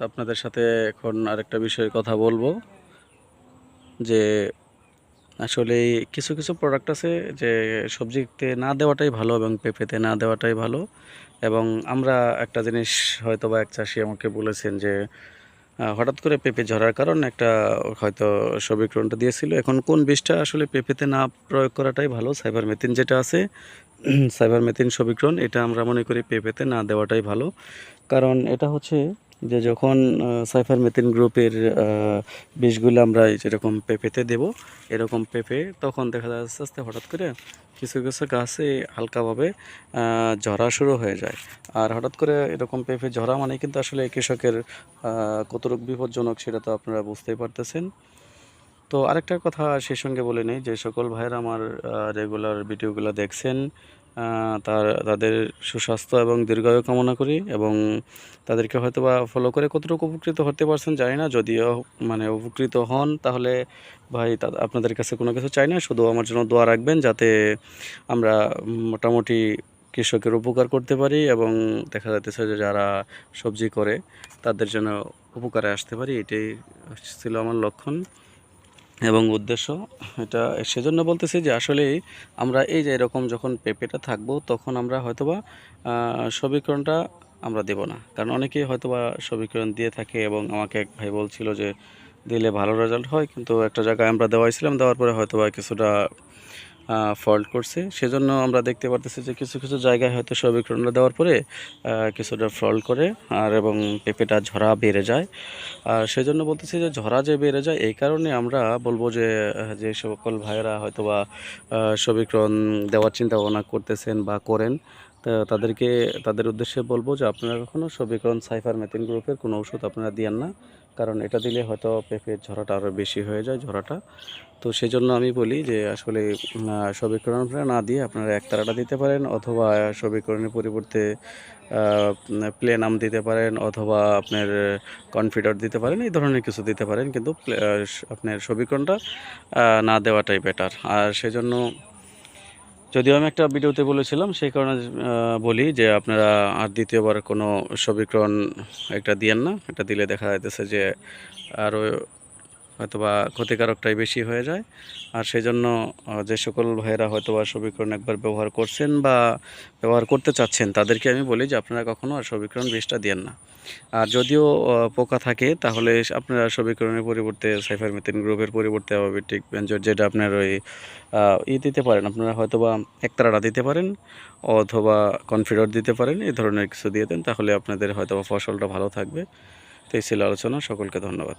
আপনাদের সাথে এখন আরেকটা বিষয়ে কথা বলব। যে আসলে কিছু কিছু প্রোডাক্ট আছে যে সবজিতে না দেওয়াটাই ভালো এবং পেঁপেতে না দেওয়াটাই ভালো। এবং আমরা একটা জিনিস হয়তো বা এক চাষি আমাকে বলেছেন যে হঠাৎ করে পেঁপে ঝরার কারণ একটা হয়তো সবিক্রমটা দিয়েছিল। এখন কোন বীজটা আসলে পেঁপেতে না প্রয়োগ করাটাই ভালো? সাইবার মেথিন যেটা আছে সাইবার মেথিন সবিক্রণ এটা আমরা মনে করি পেঁপেতে না দেওয়াটাই ভালো। কারণ এটা হচ্ছে যে যখন সাইফার মেথিন গ্রুপের বীজগুলো আমরা যেরকম পেঁপেতে দেব, এরকম পেঁপে, তখন দেখা যায় আস্তে আস্তে হঠাৎ করে কিছু কিছু গাছে হালকাভাবে ঝরা শুরু হয়ে যায়। আর হঠাৎ করে এরকম পেঁপে ঝরা মানে কিন্তু আসলে কৃষকের কতটুকু বিপজ্জনক সেটা তো আপনারা বুঝতেই পারতেছেন। তো আরেকটা কথা সেই সঙ্গে বলে নিই যে সকল ভাইয়েরা আমার রেগুলার ভিডিওগুলো দেখছেন তার, তাদের সুস্বাস্থ্য এবং দীর্ঘায়ু কামনা করি এবং তাদেরকে হয়তো বা ফলো করে কতটুকু উপকৃত হতে পারছেন জানি না। যদিও মানে উপকৃত হন, তাহলে ভাই আপনাদের কাছে কোনো কিছু চাই না। শুধু আমার জন্য দোয়া রাখবেন যাতে আমরা মোটামুটি কৃষকের উপকার করতে পারি এবং দেখা যাচ্ছে যে যারা সবজি করে তাদের জন্য উপকারে আসতে পারি। এটাই ছিল আমার লক্ষণ। এবং উদ্দেশ্য এটা সেজন্য বলতেছি যে আসলে আমরা এই যে এরকম যখন পেঁপেটা থাকব, তখন আমরা হয়তোবা সমীকরণটা আমরা দেব না। কারণ অনেকেই হয়তোবা সবীকরণ দিয়ে থাকে এবং আমাকে এক ভাই বলছিল যে দিলে ভালো রেজাল্ট হয়, কিন্তু একটা জায়গায় আমরা দেওয়াইছিলাম, দেওয়ার পরে হয়তোবা কিছুটা ফল্ট করছে। সেজন্য আমরা দেখতে পারতেছি যে কিছু কিছু জায়গায় হয়তো সবিকরণটা দেওয়ার পরে কিছুটা ফল্ট করে আর এবং পেঁপেটা ঝরা বেড়ে যায়। আর সেজন্য বলতেছি যে ঝরা যে বেড়ে যায়, এই কারণে আমরা বলব যে যে সকল ভাইয়েরা হয়তো বা সবিকরণ দেওয়ার চিন্তা ভাবনা করতেছেন বা করেন। তা তাদেরকে, তাদের উদ্দেশ্যে বলব যে আপনারা কখনো সবিকরণ সাইফার মেথিন গ্রুপের কোনো ওষুধ আপনারা দিয়েন না। কারণ এটা দিলে হয়তো পেঁপের ঝরাটা আরও বেশি হয়ে যায়, ঝরাটা। তো সেই জন্য আমি বলি যে আসলে সবীকরণ না দিয়ে আপনারা একতারাটা দিতে পারেন অথবা সবিকরণের পরিবর্তে প্লেন আম দিতে পারেন অথবা আপনার কনফিডার দিতে পারেন, এই ধরনের কিছু দিতে পারেন। কিন্তু আপনার সবিকরণটা না দেওয়াটাই বেটার আর সেজন্য যদিও আমি একটা ভিডিওতে বলেছিলাম, সেই কারণে বলি যে আপনারা আর দ্বিতীয়বার কোনো সবীকরণ একটা দিয়েন না। এটা দিলে দেখা যাইতেছে যে আরও হয়তোবা ক্ষতিকারকটাই বেশি হয়ে যায়। আর সেই জন্য যে সকল ভাইয়েরা হয়তোবা সবীকরণ একবার ব্যবহার করছেন বা ব্যবহার করতে চাচ্ছেন, তাদেরকে আমি বলি যে আপনারা কখনও আর সবীকরণ বিষটা দিয়েন না। আর যদিও পোকা থাকে, তাহলে আপনারা সবীকরণের পরিবর্তে সাইফার মেথিন গ্রুপের পরিবর্তে অ্যাবাবিটিক বেঞ্জর যেটা আপনার ওই ই দিতে পারেন। আপনারা হয়তোবা একতারাটা দিতে পারেন অথবা কনফিডার দিতে পারেন, এই ধরনের কিছু দিয়ে দেন, তাহলে আপনাদের হয়তোবা ফসলটা ভালো থাকবে। তো এই ছিল আলোচনা, সকলকে ধন্যবাদ।